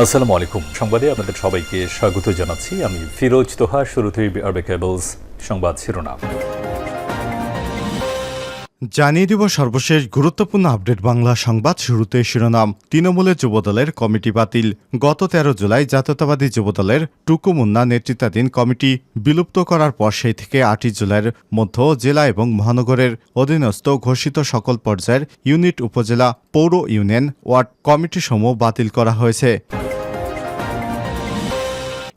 আসসালামু আলাইকুম। সংবাদে আপনাদের সবাইকে স্বাগত জানাচ্ছি। আমি ফিরোজ তোহা, শুরুতেই আরবে কেবলস সংবাদ শিরোনাম। জানিয়ে দিব সর্বশেষ গুরুত্বপূর্ণ আপডেট বাংলা সংবাদ শুরুতে শিরোনাম। তৃণমূলের যুবদলের কমিটি বাতিল। গত তেরো জুলাই জাতীয়তাবাদী যুবদলের টুকু মুন্না নেতৃত্বাধীন কমিটি বিলুপ্ত করার পর সেই থেকে আটই জুলাইয়ের মধ্য জেলা এবং মহানগরের অধীনস্থ ঘোষিত সকল পর্যায়ের ইউনিট উপজেলা পৌর ইউনিয়ন ওয়ার্ড কমিটিসমূহ বাতিল করা হয়েছে।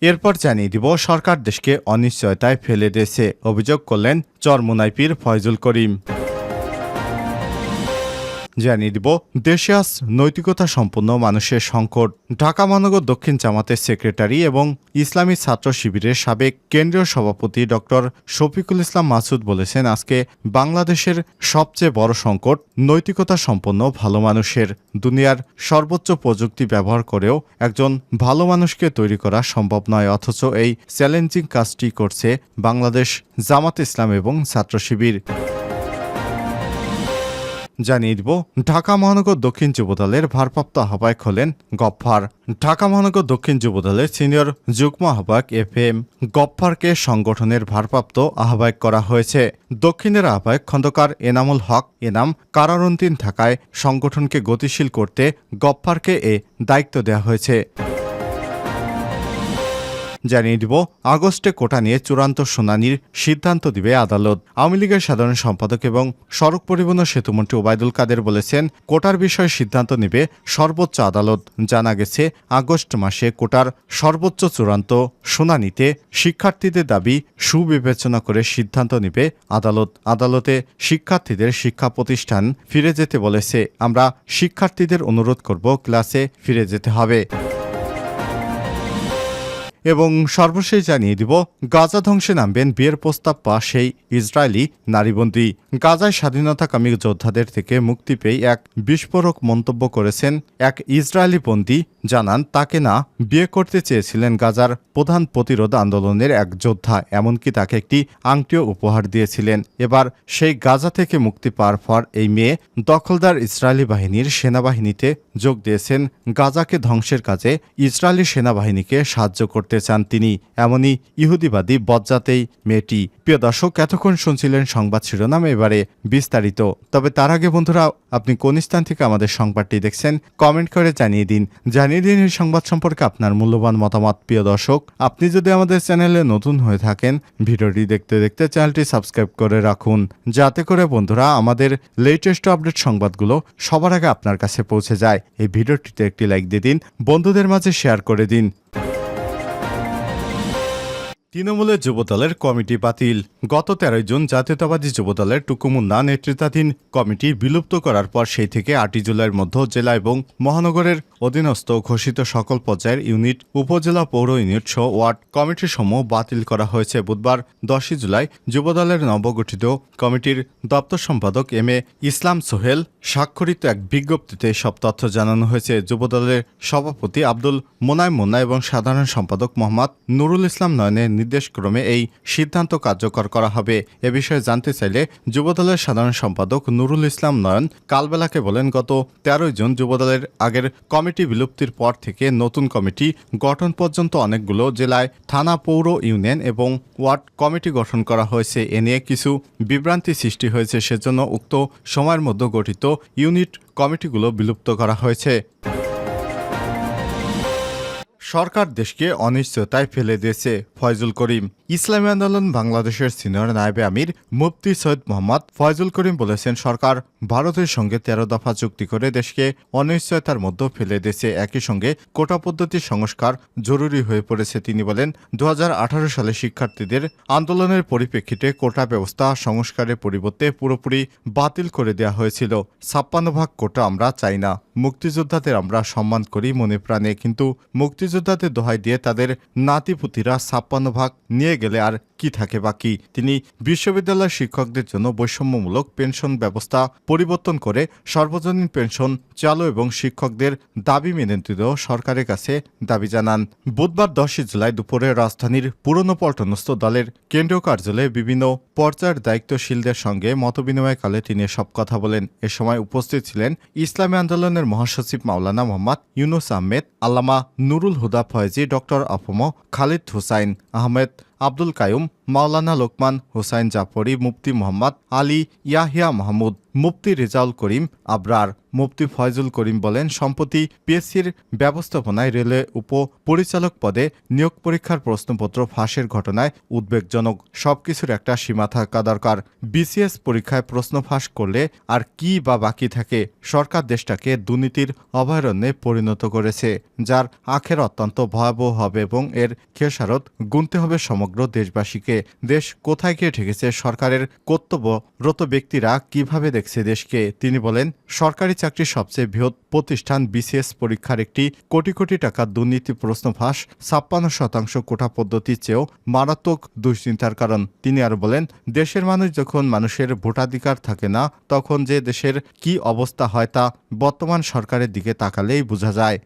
এরপর জানিয়ে দিব সরকার দেশকে অনিশ্চয়তায় ফেলে দিয়েছে অভিযোগ করলেন চরমুনাইপির ফয়জুল করিম। জানিয়ে দিব, দেশে আজ নৈতিকতা সম্পন্ন মানুষের সংকট। ঢাকা মহানগর দক্ষিণ জামাতের সেক্রেটারি এবং ইসলামী ছাত্র শিবিরের সাবেক কেন্দ্রীয় সভাপতি ডক্টর শফিকুল ইসলাম মাসুদ বলেছেন, আজকে বাংলাদেশের সবচেয়ে বড় সংকট নৈতিকতা সম্পন্ন ভালো মানুষের। দুনিয়ার সর্বোচ্চ প্রযুক্তি ব্যবহার করেও একজন ভালো মানুষকে তৈরি করা সম্ভব নয়, অথচ এই চ্যালেঞ্জিং কাজটি করছে বাংলাদেশ জামাত ইসলাম এবং ছাত্র শিবির। জানিয়ে দিব, ঢাকা মহানগর দক্ষিণ যুবদলের ভারপ্রাপ্ত আহ্বায়ক হলেন গফফার। ঢাকা মহানগর দক্ষিণ যুবদলের সিনিয়র যুগ্ম আহ্বায়ক এফ এম গফফারকে সংগঠনের ভারপ্রাপ্ত আহ্বায়ক করা হয়েছে। দক্ষিণের আহ্বায়ক খন্দকার এনামুল হক এনাম কারারন্তিন থাকায় সংগঠনকে গতিশীল করতে গফফারকে এ দায়িত্ব দেওয়া হয়েছে। জানিয়ে দিব, আগস্টে কোটা নিয়ে চূড়ান্ত শুনানির সিদ্ধান্ত দিবে আদালত। আওয়ামী লীগের সাধারণ সম্পাদক এবং সড়ক পরিবহন সেতুমন্ত্রী ওবায়দুল কাদের বলেছেন, কোটার বিষয়ে সিদ্ধান্ত নেবে সর্বোচ্চ আদালত। জানা গেছে, আগস্ট মাসে কোটার সর্বোচ্চ চূড়ান্ত শুনানিতে শিক্ষার্থীদের দাবি সুবিবেচনা করে সিদ্ধান্ত নেবে আদালত। আদালতে শিক্ষার্থীদের শিক্ষা প্রতিষ্ঠান ফিরে যেতে বলেছে। আমরা শিক্ষার্থীদের অনুরোধ করব, ক্লাসে ফিরে যেতে হবে। এবং সর্বশেষ জানিয়ে দিব, গাজা ধ্বংসে নামবেন বিয়ের প্রস্তাব পাশ সেই ইসরায়েলি নারীবন্দী। গাজায় স্বাধীনতাকামী যোদ্ধাদের থেকে মুক্তি পেয়ে এক বিস্ফোরক মন্তব্য করেছেন এক ইসরায়েলি বন্দী। জানান, তাকে না, বিয়ে করতে চেয়েছিলেন গাজার প্রধান প্রতিরোধ আন্দোলনের এক যোদ্ধা, এমনকি তাকে একটি আংটিও উপহার দিয়েছিলেন। এবার সেই গাজা থেকে মুক্তি পাওয়ার পর এই মেয়ে দখলদার ইসরায়েলি বাহিনীর সেনাবাহিনীতে যোগ দিয়েছেন। গাজাকে ধ্বংসের কাজে ইসরায়েলি সেনাবাহিনীকে সাহায্য করতে চান তিনি, এমনই ইহুদিবাদী বজ্জাতেই মেয়েটি। প্রিয় দর্শক, এতক্ষণ শুনছিলেন সংবাদ শিরোনাম, এবারে বিস্তারিত। তবে তার আগে বন্ধুরা, আপনি কোন স্থান থেকে আমাদের সংবাদটি দেখছেন, কমেন্ট করে জানিয়ে দিন। জানিয়ে দিন এই সংবাদ সম্পর্কে আপনার মূল্যবান মতামত। প্রিয় দর্শক, আপনি যদি আমাদের চ্যানেলে নতুন হয়ে থাকেন, ভিডিওটি দেখতে দেখতে চ্যানেলটি সাবস্ক্রাইব করে রাখুন। যাতে করে বন্ধুরা, আমাদের লেটেস্ট আপডেট সংবাদগুলো সবার আগে আপনার কাছে পৌঁছে যায়। এই ভিডিওটিতে একটি লাইক দিয়ে দিন, বন্ধুদের মাঝে শেয়ার করে দিন। তৃণমূলের যুবদলের কমিটি বাতিল। গত তেরোই জুন জাতীয়তাবাদী যুবদলের টুকুমুন্না নেতৃত্বাধীন কমিটি বিলুপ্ত করার পর সেই থেকে আটই জুলাইয়ের মধ্য জেলা এবং মহানগরের অধীনস্থ ঘোষিত সকল পর্যায়ের ইউনিট, উপজেলা পৌর ইউনিট সহ ওয়ার্ড কমিটি সমূহ বাতিল করা হয়েছে বুধবার, দশই জুলাই। যুবদলের নবগঠিত কমিটির দপ্তর সম্পাদক এম এ ইসলাম সোহেল স্বাক্ষরিত এক বিজ্ঞপ্তিতে সব তথ্য জানানো হয়েছে। যুবদলের সভাপতি আব্দুল মোনায় মুন্না এবং সাধারণ সম্পাদক মোহাম্মদ নুরুল ইসলাম নয়নের নির্দেশক্রমে এই সিদ্ধান্ত কার্যকর করা হবে। এ বিষয়ে জানতে চাইলে যুবদলের সাধারণ সম্পাদক নুরুল ইসলাম নয়ন কালবেলাকে বলেন, গত তেরোই জুন যুবদলের আগের কমিটি বিলুপ্তির পর থেকে নতুন কমিটি গঠন পর্যন্ত অনেকগুলো জেলায় থানা পৌর ইউনিয়ন এবং ওয়ার্ড কমিটি গঠন করা হয়েছে। এ নিয়ে কিছু বিভ্রান্তি সৃষ্টি হয়েছে, সেজন্য উক্ত সময়ের মধ্যে গঠিত ইউনিট কমিটিগুলো বিলুপ্ত করা হয়েছে। সরকার দেশকে অনিশ্চয়তায় ফেলে দিয়েছে ফয়জুল করিম। ইসলামী আন্দোলন বাংলাদেশের সিনিয়র নায়েবে আমির মুফতি সৈয়দ মোহাম্মদ ফয়জুল করিম বলেছেন, সরকার ভারতের সঙ্গে তেরো দফা চুক্তি করে দেশকে অনিশ্চয়তার মধ্যে ফেলে দিয়েছে। একই সঙ্গে কোটা পদ্ধতির সংস্কার জরুরি হয়ে পড়েছে, তিনি বলেন দু হাজার আঠারো সালে শিক্ষার্থীদের আন্দোলনের পরিপ্রেক্ষিতে কোটা ব্যবস্থা সংস্কারের পরিবর্তে পুরোপুরি বাতিল করে দেওয়া হয়েছিল। ছাপ্পান্ন ভাগ কোটা আমরা চাই না। মুক্তিযোদ্ধাদের আমরা সম্মান করি মনে প্রাণে, কিন্তু মুক্তিযোদ্ধাদের দোহাই দিয়ে তাদের নাতিপুতিরা ছাপ্পান্ন ভাগ নিয়ে গেলে আর কি থাকে বাকি? তিনি বিশ্ববিদ্যালয়ের শিক্ষকদের জন্য বৈষম্যমূলক পেনশন ব্যবস্থা পরিবর্তন করে সর্বজনীন পেনশন চালু এবং শিক্ষকদের দাবি মেনে দিতেও সরকারের কাছে দাবি জানান। বুধবার দশই জুলাই দুপুরে রাজধানীর পুরনো পল্টনস্থ দলের কেন্দ্রীয় কার্যালয়ে বিভিন্ন পর্যায়ের দায়িত্বশীলদের সঙ্গে মতবিনিময়কালে তিনি সব কথা বলেন। এ সময় উপস্থিত ছিলেন ইসলামী আন্দোলনের সংগঠনের মহাসচিব মাওলানা মোহাম্মদ ইউনুস আহমেদ, আল্লামা নুরুল হুদা ফয়েজি, ডক্টর আফম খালিদ হুসাইন আহমেদ আব্দুল কায়ুম, মাওলানা লোকমান হুসাইন জাফরি, মুফতি মোহাম্মদ আলী ইয়াহিয়া মাহমুদ, মুফতি রেজাউল করিম আবরার, মুফতি ফয়জুল করিম বলেন, সম্প্রতি পিএসসির ব্যবস্থাপনায় রেলওয়ে উপ পরিচালক পদে নিয়োগ পরীক্ষার প্রশ্নপত্র ফাঁসের ঘটনায় উদ্বেগজনক সবকিছুর একটা সীমা থাকা দরকার। বিসিএস পরীক্ষায় প্রশ্ন ফাঁস করলে আর কি বা বাকি থাকে? সরকার দেশটাকে দুর্নীতির অভয়ারণ্যে পরিণত করেছে, যার আখের অত্যন্ত ভয়াবহ হবে এবং এর খেসারত গুনতে হবে সমগ্র দেশবাসীকে, দেশ কোথায় গিয়ে ঠেকেছে, সরকারের কর্তব্যরত ব্যক্তিরা কীভাবে দেখছে দেশকে? তিনি বলেন, সরকারি চাকরির সবচেয়ে বৃহৎ প্রতিষ্ঠান বিসিএস পরীক্ষার একটি কোটি কোটি টাকা দুর্নীতি প্রশ্ন ফাঁস, ছাপ্পান্ন শতাংশ কোটা পদ্ধতির চেয়েও মারাত্মক দুশ্চিন্তার কারণ। তিনি আরও বলেন, দেশের মানুষ যখন মানুষের ভোটাধিকার থাকে না, তখন যে দেশের কি অবস্থা হয় তা বর্তমান সরকারের দিকে তাকালেই বোঝা যায়।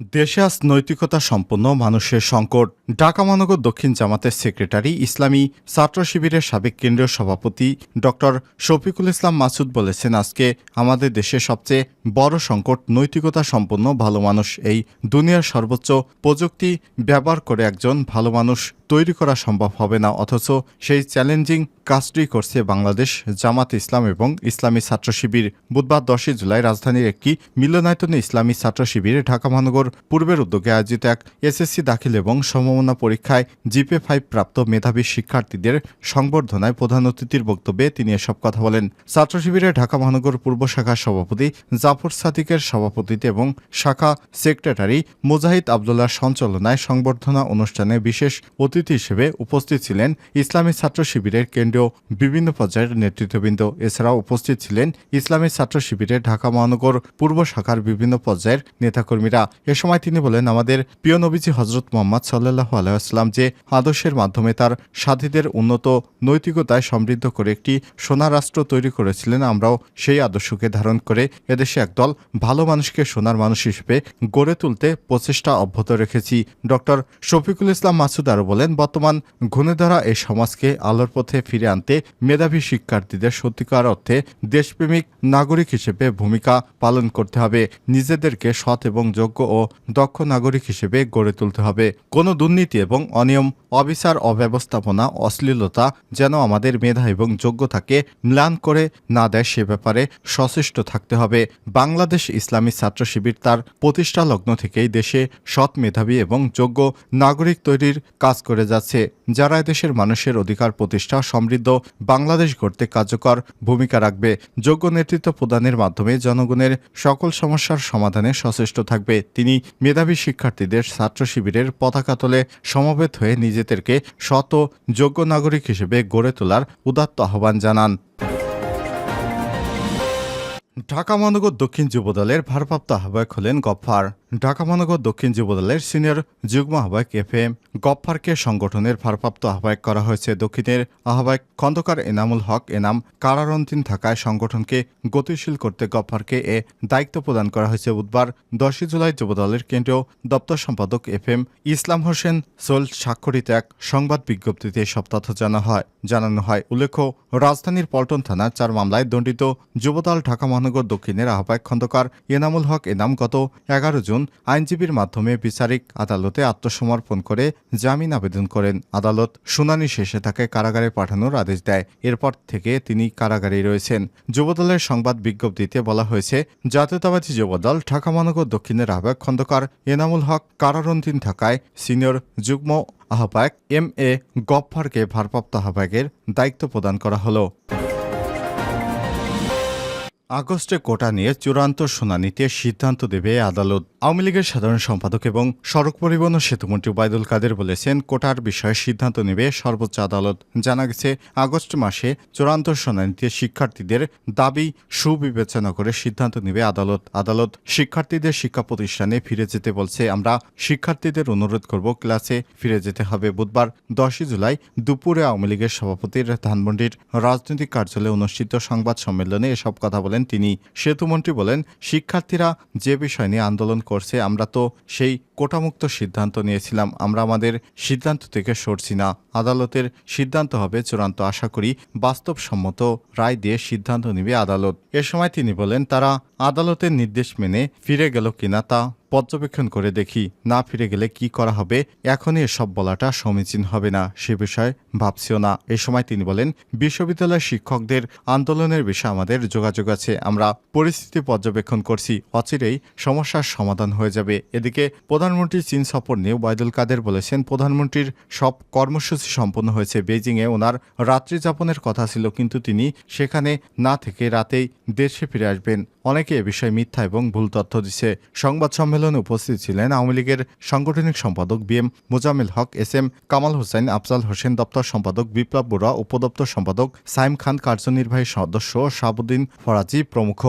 দেশে আজ নৈতিকতা সম্পন্ন মানুষের সংকট। ঢাকা মহানগর দক্ষিণ জামাতের সেক্রেটারি, ইসলামী ছাত্র শিবিরের সাবেক কেন্দ্রীয় সভাপতি ডক্টর শফিকুল ইসলাম মাসুদ বলেছেন, আজকে আমাদের দেশে সবচেয়ে বড় সংকট নৈতিকতা সম্পন্ন ভালো মানুষ। এই দুনিয়ার সর্বোচ্চ প্রযুক্তি ব্যবহার করে একজন ভালো মানুষ তৈরি করা সম্ভব হবে না, অথচ সেই চ্যালেঞ্জিং কাজটি করছে বাংলাদেশ, জামাত ইসলাম এবং ইসলামী ছাত্র শিবির। বুধবার দশই জুলাই রাজধানীর একটি মিলনায়তনে ইসলামী ছাত্র শিবিরে ঢাকা মহানগর পূর্বের উদ্যোগে আয়োজিত এক এসএসসি দাখিল এবং সম্ভাবনা পরীক্ষায় জিপে ফাইভ প্রাপ্ত মেধাবী শিক্ষার্থীদের সংবর্ধনায় প্রধান অতিথির বক্তব্যে তিনি এসব কথা বলেন। ছাত্র শিবিরে ঢাকা মহানগর পূর্ব শাখার সভাপতি জাফর সাদিকের সভাপতিত্বে এবং শাখা সেক্রেটারি মুজাহিদ আবদুল্লাহ সঞ্চালনায় সংবর্ধনা অনুষ্ঠানে বিশেষ অতিথি হিসেবে উপস্থিত ছিলেন ইসলামী ছাত্র শিবিরের কেন্দ্রীয় বিভিন্ন পর্যায়ের নেতৃত্ববৃন্দ। এছাড়াও উপস্থিত ছিলেন ইসলামী ছাত্র শিবিরের ঢাকা মহানগর পূর্ব শাখার বিভিন্ন পর্যায়ের নেতাকর্মীরা। এ সময় তিনি বলেন, আমাদের প্রিয় নবীজি হজরত মোহাম্মদ সাল্লাহ আলাইসলাম যে আদর্শের মাধ্যমে তার সাথীদের উন্নত নৈতিকতায় সমৃদ্ধ করে একটি সোনা রাষ্ট্র তৈরি করেছিলেন, আমরাও সেই আদর্শকে ধারণ করে এদেশে একদল ভালো মানুষকে সোনার মানুষ হিসেবে গড়ে তুলতে প্রচেষ্টা অব্যাহত রেখেছি। ডক্টর শফিকুল ইসলাম মাসুদ আরও বলেন বর্তমান ঘুণে ধরা এই সমাজকে আলোর পথে ফিরে আনতে মেধাবী শিক্ষার্থীদের সত্যিকার অর্থে দেশপ্রেমিক নাগরিক হিসেবে ভূমিকা পালন করতে হবে। নিজেদেরকে সৎ এবং যোগ্য ও দক্ষ নাগরিক হিসেবে গড়ে তুলতে হবে। কোনো দুর্নীতি এবং অনিয়ম, অবিচার, অব্যবস্থাপনা, অশ্লীলতা যেন আমাদের মেধা এবং যোগ্যতাকে ম্লান করে না দেয় সে ব্যাপারে সচেষ্ট থাকতে হবে। বাংলাদেশ ইসলামী ছাত্র শিবির তার প্রতিষ্ঠা লগ্ন থেকেই দেশে সৎ মেধাবী এবং যোগ্য নাগরিক তৈরির কাজ করে যাচ্ছে, যারা এদেশের মানুষের অধিকার, প্রতিষ্ঠা, সমৃদ্ধ বাংলাদেশ গড়তে কার্যকর ভূমিকা রাখবে। যোগ্য নেতৃত্ব প্রদানের মাধ্যমে জনগণের সকল সমস্যার সমাধানে সচেষ্ট থাকবে। তিনি মেধাবী শিক্ষার্থীদের ছাত্র শিবিরের পতাকা তোলে সমবেত হয়ে নিজেদেরকে শত যোগ্য নাগরিক হিসেবে গড়ে তোলার উদাত্ত আহ্বান জানান। ঢাকা মহানগর দক্ষিণ যুবদলের ভারপ্রাপ্ত আহ্বায়ক হলেন গফফার। ঢাকা মহানগর দক্ষিণ যুবদলের সিনিয়র যুগ্ম আহ্বায়ক এফ এম গফফারকে সংগঠনের ভারপ্রাপ্ত আহ্বায়ক করা হয়েছে। দক্ষিণের আহ্বায়ক খন্দকার এনামুল হক এনাম কারারন্তিন থাকায় সংগঠনকে গতিশীল করতে গফফারকে এ দায়িত্ব প্রদান করা হয়েছে। বুধবার দশই জুলাই যুবদলের কেন্দ্রীয় দপ্তর সম্পাদক F M Islam Hossain soul স্বাক্ষরিত এক সংবাদ বিজ্ঞপ্তিতে সব তথ্য জানা হয়। জানানো হয়, উল্লেখ্য, রাজধানীর পল্টন থানার চার মামলায় দণ্ডিত যুবদল ঢাকা মহানগর দক্ষিণের আহ্বায়ক খন্দকার এনামুল হক এনাম গত এগারো জুন আইনজীবীর মাধ্যমে বিচারিক আদালতে আত্মসমর্পণ করে জামিন আবেদন করেন। আদালত শুনানি শেষে তাকে কারাগারে পাঠানোর আদেশ দেয়। এরপর থেকে তিনি কারাগারেই রয়েছেন। যুবদলের সংবাদ বিজ্ঞপ্তিতে বলা হয়েছে, জাতীয়তাবাদী যুবদল ঢাকা মহানগর দক্ষিণের আহ্বায়ক খন্দকার এনামুল হক কারারন্তিন থাকায় সিনিয়র যুগ্ম আহ্বায়ক এম এ গফফারকে ভারপ্রাপ্ত আহ্বায়কের দায়িত্ব প্রদান করা হলো। আগস্টে কোটা নিয়ে চূড়ান্ত শুনানিতে সিদ্ধান্ত দেবে আদালত। আওয়ামী লীগের সাধারণ সম্পাদক এবং সড়ক পরিবহন সেতুমন্ত্রী ওবায়দুল কাদের বলেছেন, কোটার বিষয়ে সিদ্ধান্ত নেবে সর্বোচ্চ আদালত। জানা গেছে, আগস্ট মাসে চূড়ান্ত শুনানিতে শিক্ষার্থীদের দাবি সুবিবেচনা করে সিদ্ধান্ত নেবে আদালত। আদালত শিক্ষার্থীদের শিক্ষা প্রতিষ্ঠানে ফিরে যেতে বলছে, আমরা শিক্ষার্থীদের অনুরোধ করব, ক্লাসে ফিরে যেতে হবে। বুধবার দশই জুলাই দুপুরে আওয়ামী লীগের সভাপতির ধানমন্ডির রাজনৈতিক কার্যালয়ে অনুষ্ঠিত সংবাদ সম্মেলনে এসব কথা বলেন বলেন, তিনি সেতুমন্ত্রী বলেন, শিক্ষার্থীরা যে বিষয় নিয়ে আন্দোলন করছে, আমরা তো সেই কোটামুক্ত সিদ্ধান্ত নিয়েছিলাম, আমরা আমাদের সিদ্ধান্ত থেকে সরছি না। আদালতের সিদ্ধান্ত হবে চূড়ান্ত, আশা করি বাস্তবসম্মত রায় দিয়ে সিদ্ধান্ত নেবে আদালত। এ সময় তিনি বলেন, তারা আদালতের নির্দেশ মেনে ফিরে গেল কিনা তা পর্যবেক্ষণ করে দেখি, না ফিরে গেলে কি করা হবে? এখনই এসব বলাটা সমীচীন হবে না, সে বিষয়ে ভাবছিও না। এ সময় তিনি বলেন, বিশ্ববিদ্যালয়ের শিক্ষকদের আন্দোলনের বিষয়ে আমাদের যোগাযোগ আছে। আমরা পরিস্থিতি পর্যবেক্ষণ করছি, অচিরেই সমস্যার সমাধান হয়ে যাবে। এদিকে প্রধানমন্ত্রী চীন সফর নিয়ে ওবায়দুল কাদের বলেছেন, প্রধানমন্ত্রীর সব কর্মসূচি সম্পন্ন হয়েছে। বেজিংয়ে ওনার রাত্রি যাপনের কথা ছিল, কিন্তু তিনি সেখানে না থেকে রাতেই দেশে ফিরে আসবেন। অনেকে এ বিষয়ে মিথ্যা এবং ভুল তথ্য দিচ্ছে। সংবাদ সম্মেলনে উপস্থিত ছিলেন আওয়ামী লীগের সাংগঠনিক সম্পাদক B M Mozammel Haque, S M Kamal Hossain, Afzal Hossain দপ্তর সম্পাদক বিপ্লব বড়ুয়া উপদপ্তর সম্পাদক সাইম খান, কার্যনির্বাহী সদস্য শাহাবুদ্দিন ফরাজি প্রমুখ।